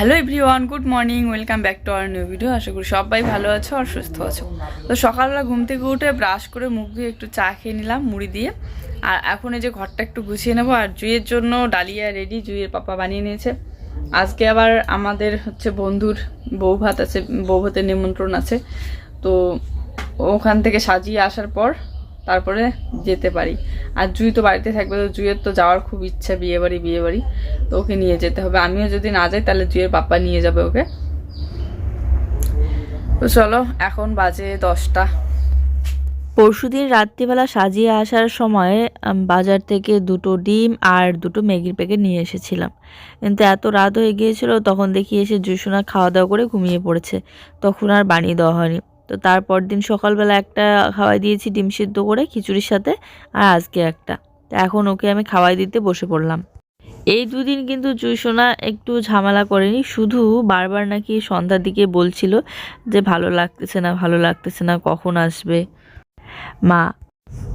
Hello everyone, good morning, welcome back to our new video. আশা করি সবাই ভালো আছো আর সুস্থ আছো। তো সকালবেলা ঘুম থেকে উঠে ব্রাশ করে মুখ ধুয়ে একটু চা খেয়ে নিলাম, মুড়ি দিয়ে। আর এখন এই যে ঘরটা একটু গুছিয়ে নেব, আর জুইয়ের জন্য ডালিয়া রেডি, জুইয়ের পাপা বানিয়ে নিয়েছে। আজকে আবার আমাদের হচ্ছে বন্ধুর বউ ভাত আছে, বউ ভাতের নিমন্ত্রণ আছে। তো ওখান থেকে সাজিয়ে আসার পর তারপরে যেতে পারি। আর জুই তো বাড়িতে থাকবে, তো জুইয়ের তো যাওয়ার খুব ইচ্ছা বিয়ে বাড়ি বিয়ে বাড়ি তো ওকে নিয়ে যেতে হবে। আমিও যদি না যাই, তাহলে জুইয়ের পাপা নিয়ে যাবে ওকে। তো চলো, এখন বাজে দশটা। পরশুদিন রাত্রিবেলা সাজিয়ে আসার সময় বাজার থেকে দুটো ডিম আর দুটো ম্যাগির প্যাকেট নিয়ে এসেছিলাম। কিন্তু এত রাত হয়ে গিয়েছিল, তখন দেখি এসে জুসোনা খাওয়া দাওয়া করে ঘুমিয়ে পড়েছে। তখন আর বানিয়ে দেওয়া হয়নি। তো তারপর দিন সকালবেলা একটা খাওয়াই দিয়েছি, ডিম সিদ্ধ করে, খিচুড়ির সাথে আর আজকে একটা। তো এখন ওকে আমি খাওয়াই দিতে বসে পড়লাম। এই দুদিন কিন্তু জুসোনা একটু ঝামেলা করেনি, শুধু বারবার নাকি সন্ধ্যার দিকে বলছিল যে ভালো লাগতেছে না, ভালো লাগতেছে না, কখন আসবে? মা,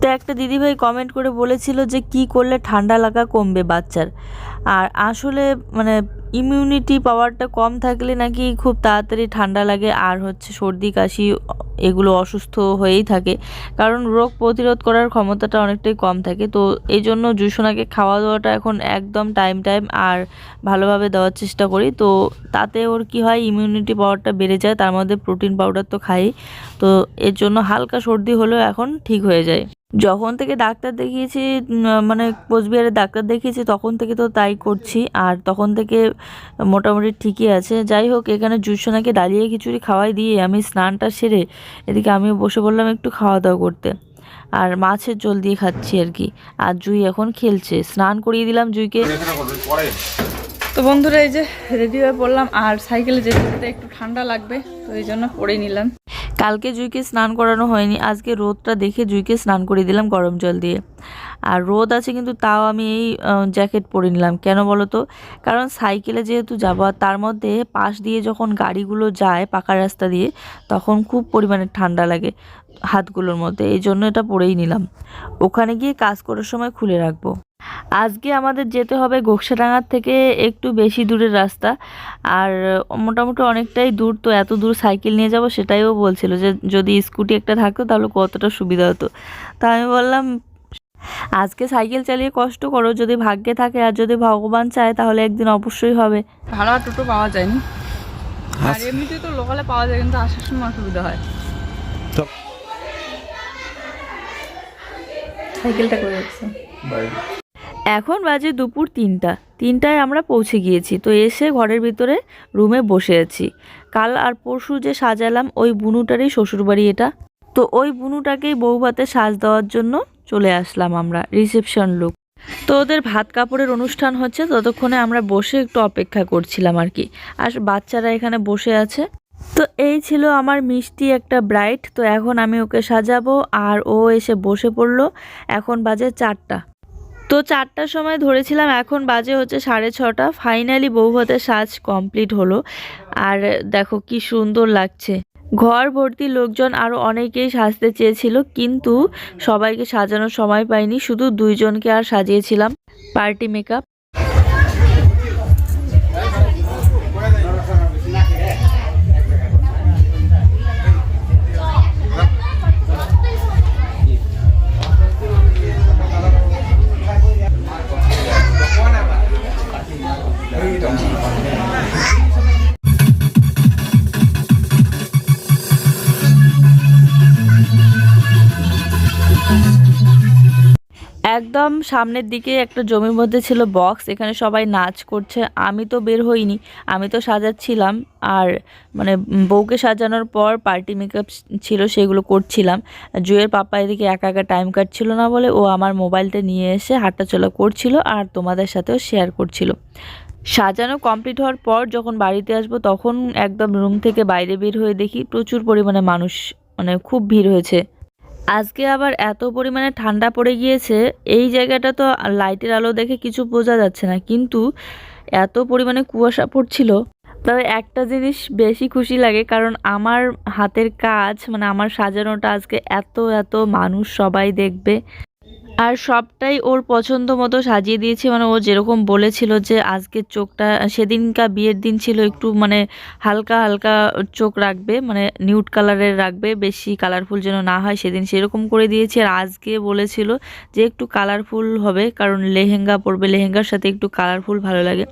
তো একটা দিদিভাই কমেন্ট করে বলেছিল যে কি করলে ঠান্ডা লাগা কমবে বাচ্চার। আর আসলে মানে ইমিউনিটি পাওয়ারটা কম থাকলে নাকি খুব তাড়াতাড়ি ঠান্ডা লাগে, আর হচ্ছে সর্দি, কাশি, এগুলো অসুস্থ হয়েই থাকে। কারণ রোগ প্রতিরোধ করার ক্ষমতাটা অনেকটাই কম থাকে। তো এই জন্য জুসোনাকে খাওয়া দাওয়াটা এখন একদম টাইম টাইম আর ভালোভাবে দেওয়ার চেষ্টা করি। তো তাতে ওর কি হয় ইমিউনিটি পাওয়ারটা বেড়ে যায়, তার মধ্যে প্রোটিন পাউডার তো খাই। তো এর জন্য হালকা সর্দি হলেও এখন ঠিক হয়ে যায়। যখন থেকে ডাক্তার দেখিয়েছি মানে কোচবিহারে ডাক্তার দেখিয়েছি, তখন থেকে তো তাই করছি। আর তখন থেকে মোটামুটি ঠিকই আছে। যাই হোক, এখানে জুসোনাকে ডালিয়ে খিচুড়ি খাওয়াই দিয়ে আমি স্নানটা সেরে এদিকে আমিও বসে বললাম একটু খাওয়া দাওয়া করতে। আর মাছের জল দিয়ে খাচ্ছি আর কি। আর জুই এখন খেলছে। স্নান করিয়ে দিলাম জুইকে। তো বন্ধুরা, এই যে রেডি হয়ে পড়লাম। আর সাইকেলে যেতে যেতে একটু ঠান্ডা লাগবে, তো এই জন্য পরে নিলাম। কালকে জুইকে স্নান করানো হয়নি, আজকে রোদটা দেখে জুইকে স্নান করিয়ে দিলাম গরম জল দিয়ে। আর রোদ আছে কিন্তু তাও আমি এই জ্যাকেট পরে নিলাম, কেন বলো তো কারণ সাইকেলে যেহেতু যাব তার মধ্যে পাশ দিয়ে যখন গাড়িগুলো যায় পাকা রাস্তা দিয়ে, তখন খুব পরিমাণে ঠান্ডা লাগে হাতগুলোর মধ্যে, এই জন্য এটা পরেই নিলাম। ওখানে গিয়ে কাজ করার সময় খুলে রাখব। আজকে আমাদের যেতে হবে গোকসাডাঙ্গার থেকে একটু বেশি দূরের রাস্তা। আর মোটামুটি অনেকটাই দূর তো এত দূর সাইকেল নিয়ে যাব সেটাইও বলছিল যে যদি স্কুটি একটা থাকতো তাহলে কতটা সুবিধা হতো। তা আমি বললাম আজকে সাইকেল চালিয়ে কষ্ট করো যদি ভাগ্যে থাকে আর যদি ভগবান চায় তাহলে একদিন অবশ্যই হবে। ভাড়া টোটো পাওয়া যায়নি। আর এমনিতে তো লোকালে পাওয়া যায় কিন্তু আসার সময় অসুবিধা হয়। সাইকেলটা করে যাচ্ছে এখন বাজে দুপুর তিনটা। তিনটায় আমরা পৌঁছে গিয়েছি, তো এসে ঘরের ভিতরে রুমে বসে আছি। কাল আর পরশু যে সাজালাম, ওই বুনুটারই শ্বশুরবাড়ি এটা। তো ওই বুনুটাকেই বউ ভাতে সাজ দেওয়ার জন্য চলে আসলাম আমরা, রিসেপশন লুক। তো ওদের ভাত কাপড়ের অনুষ্ঠান হচ্ছে, ততক্ষণে আমরা বসে একটু অপেক্ষা করছিলাম আর কি। আর বাচ্চারা এখানে বসে আছে। তো এই ছিল আমার মিষ্টি একটা ব্রাইট, তো এখন আমি ওকে সাজাবো, আর ও এসে বসে পড়ল। এখন বাজে চারটা। তো চারটার সময় ধরেছিলাম, এখন বাজে হচ্ছে সাড়ে ছটা। ফাইনালি বউ হতে সাজ কমপ্লিট হলো। আর দেখো কি সুন্দর লাগছে। ঘর ভর্তি লোকজন আরও অনেকেই সাজতে চেয়েছিল, কিন্তু সবাইকে সাজানোর সময় পাইনি। শুধু দুইজনকে আর সাজিয়েছিলাম। পার্টি মেকআপ একদম সামনের দিকে একটা জমির মধ্যে ছিল বক্স এখানে সবাই নাচ করছে। আমি তো বের হইনি, আমি তো সাজাচ্ছিলাম আর মানে বউকে সাজানোর পর পার্টি মেকআপ ছিল সেগুলো করছিলাম। জুয়ের পাপা এদিকে একা একা টাইম কাটছিল না বলে ও আমার মোবাইলটা নিয়ে এসে হাঁটাচলা করছিল আর তোমাদের সাথেও শেয়ার করছিল। সাজানো কমপ্লিট হওয়ার পর যখন বাড়িতে আসব তখন একদম রুম থেকে বাইরে বের হয়ে দেখি প্রচুর পরিমাণে মানুষ মানে খুব ভিড় হয়েছে। আজকে আবার এত পরিমাণে ঠান্ডা পড়ে গিয়েছে, এই জায়গাটা তো লাইটের আলো দেখে কিছু বোঝা যাচ্ছে না। কিন্তু এত পরিমাণে কুয়াশা পড়ছিল। তবে একটা জিনিস বেশি খুশি লাগে, কারণ আমার হাতের কাজ মানে আমার সাজানোটা আজকে এত এত মানুষ সবাই দেখবে। আর সবটাই ওর পছন্দ মতো সাজিয়ে দিয়েছি। মানে ও যেরকম বলেছিল যে আজকের চোখটা সেদিনকার বিয়ের দিন ছিল একটু মানে হালকা হালকা চোখ রাখবে মানে নিউট কালারের রাখবে, বেশি কালারফুল যেন না হয়, সেদিন সেরকম করে দিয়েছি। আর আজকে বলেছিল যে একটু কালারফুল হবে, কারণ লেহেঙ্গা পরবে, লেহেঙ্গার সাথে একটু কালারফুল ভালো লাগে।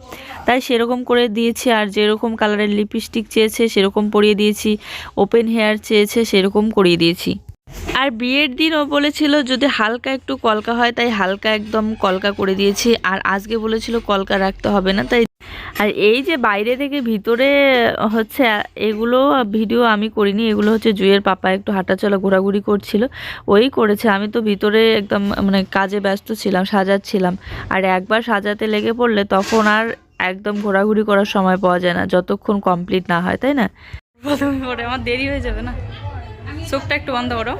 তাই সেরকম করে দিয়েছি, আর যেরকম কালারের লিপস্টিক চেয়েছে, সেরকম পরিয়ে দিয়েছি। ওপেন হেয়ার চেয়েছে, সেরকম করিয়ে দিয়েছি। আর বিয়ের দিন ও বলেছিল যদি হালকা একটু কলকা হয়, তাই হালকা একদম কলকা করে দিয়েছি। আর আজকে বলেছিল কলকা রাখতে হবে না, তাই আর এই যে বাইরে থেকে ভিতরে হচ্ছে, এগুলো ভিডিও আমি করিনি, এগুলো হচ্ছে জুয়ের পাপা একটু হাঁটাচলা ঘোরাঘুরি করছিল, ওই করেছে। আমি তো ভিতরে একদম মানে কাজে ব্যস্ত ছিলাম, সাজাচ্ছিলাম। আর একবার সাজাতে লেগে পড়লে তখন আর একদম ঘোরাঘুরি করার সময় পাওয়া যায় না, যতক্ষণ কমপ্লিট না হয়, তাই না? প্রথমে পরে আমার দেরি হয়ে যাবে না? চোখটা একটু বন্ধ করো।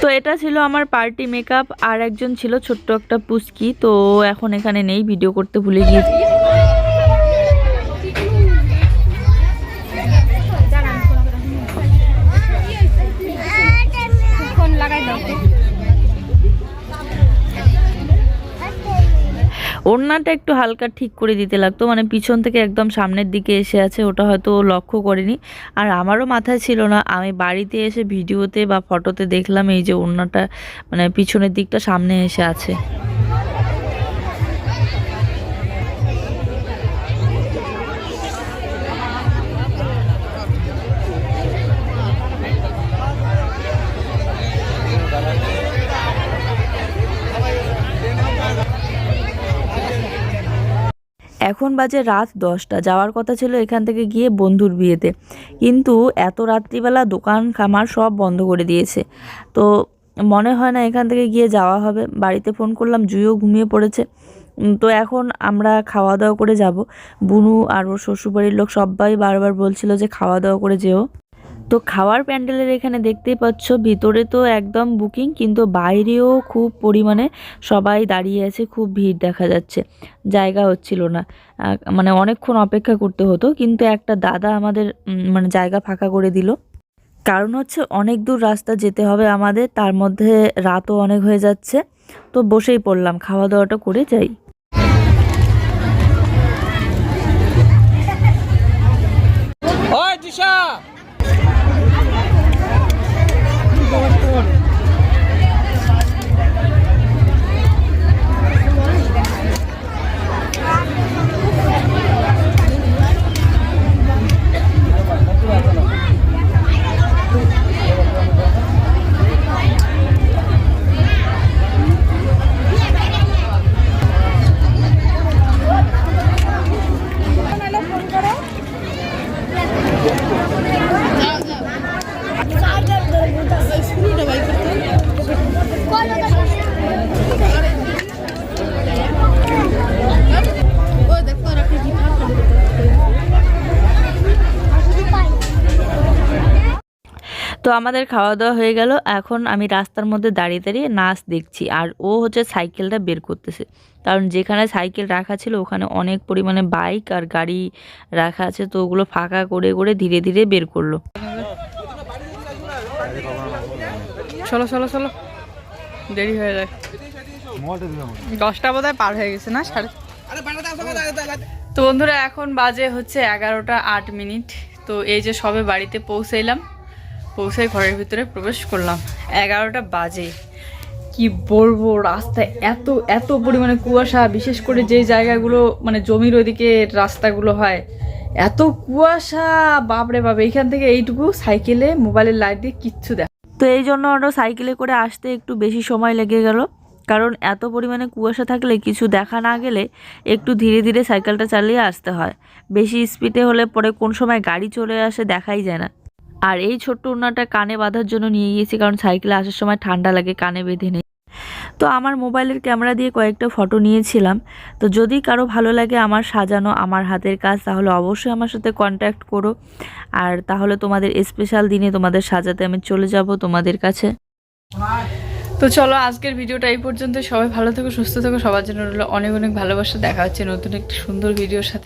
তো এটা ছিল আমার পার্টি মেকআপ, আর একজন ছিল ছোট্ট একটা পুস্কি তো এখন এখানে নেই, ভিডিও করতে ভুলে গিয়েছি। ওড়নাটা একটু হালকা ঠিক করে দিতে লাগতো মানে পিছন থেকে একদম সামনের দিকে এসে আছে, ওটা হয়তো লক্ষ্য করেনি। আর আমারও মাথায় ছিল না, আমি বাড়িতে এসে ভিডিওতে বা ফটোতে দেখলাম এই যে ওড়নাটা মানে পিছনের দিকটা সামনে এসে আছে। এখন বাজে রাত দশটা। যাওয়ার কথা ছিল এখান থেকে গিয়ে বন্ধুর বিয়েতে। কিন্তু এত রাত্রিবেলা দোকান খামার সব বন্ধ করে দিয়েছে। তো মনে হয় না এখান থেকে গিয়ে যাওয়া হবে। বাড়িতে ফোন করলাম, জুইও ঘুমিয়ে পড়েছে। তো এখন আমরা খাওয়া দাওয়া করে যাব। বুনু আর ওর শ্বশুরবাড়ির লোক সবাই বারবার বলছিল যে খাওয়া দাওয়া করে যেও। তো খাওয়ার প্যান্ডেলের এখানে দেখতেই পাচ্ছ, ভিতরে তো একদম বুকিং, কিন্তু বাইরেও খুব পরিমাণে সবাই দাঁড়িয়ে আছে, খুব ভিড় দেখা যাচ্ছে। জায়গা হচ্ছিল না। মানে অনেকক্ষণ অপেক্ষা করতে হতো, কিন্তু একটা দাদা আমাদের মানে জায়গা ফাঁকা করে দিল। কারণ হচ্ছে অনেক দূর রাস্তা যেতে হবে আমাদের, তার মধ্যে রাতও অনেক হয়ে যাচ্ছে। তো বসেই পড়লাম খাওয়া দাওয়াটা করে যাই। Tod. তো আমাদের খাওয়া দাওয়া হয়ে গেল। এখন আমি রাস্তার মধ্যে দাঁড়িয়ে দাঁড়িয়ে নাচ দেখছি। আর ও হচ্ছে সাইকেলটা বের করতেছে। কারণ যেখানে সাইকেল রাখা ছিল, ওখানে অনেক পরিমাণে বাইক আর গাড়ি রাখা আছে। তো ওগুলো ফাঁকা করে করে ধীরে ধীরে বের করল। চলো চলো চলো। দেরি হয়ে যায়। দশটা বোধহয় পার হয়ে গেছে না? সাড়ে তো বন্ধুরা, এখন বাজে হচ্ছে এগারোটা আট মিনিট। তো এই যে সবে বাড়িতে পৌঁছাইলাম। পৌঁছে ঘরের ভিতরে প্রবেশ করলাম। এগারোটা বাজে। কি বলব, রাস্তায় এত এত পরিমাণে কুয়াশা, বিশেষ করে যে জায়গাগুলো মানে জমির ওইদিকে রাস্তাগুলো হয়, এত কুয়াশা, বাপরে বাপ, এইখান থেকে এইটুকু সাইকেলে, মোবাইলের লাইট দিয়ে কিচ্ছু দেখ তো এই জন্য ওরা সাইকেলে করে আসতে একটু বেশি সময় লেগে গেল। কারণ এত পরিমাণে কুয়াশা থাকলে কিছু দেখা না গেলে একটু ধীরে ধীরে সাইকেলটা চালিয়ে আসতে হয়। বেশি স্পিডে হলে পরে কোন সময় গাড়ি চলে আসে দেখাই যায় না। আর এই ছোট্ট উন্নাটা কানে বাঁধার জন্য নিয়ে গিয়েছি, কারণ সাইকেলে আসার সময় ঠান্ডা লাগে, কানে বেঁধে নেই। তো আমার মোবাইলের ক্যামেরা দিয়ে কয়েকটা ফটো নিয়েছিলাম। তো যদি কারও ভালো লাগে আমার সাজানো, আমার হাতের কাজ, তাহলে অবশ্যই আমার সাথে কন্ট্যাক্ট করো। আর তাহলে তোমাদের স্পেশাল দিনে তোমাদের সাজাতে আমি চলে যাব তোমাদের কাছে। তো চলো আজকের ভিডিওটা এই পর্যন্ত সবাই ভালো থেকো, সুস্থ থেকো। সবার জন্য রইল অনেক অনেক ভালোবাসা। দেখা হচ্ছে নতুন একটি সুন্দর ভিডিওর সাথে।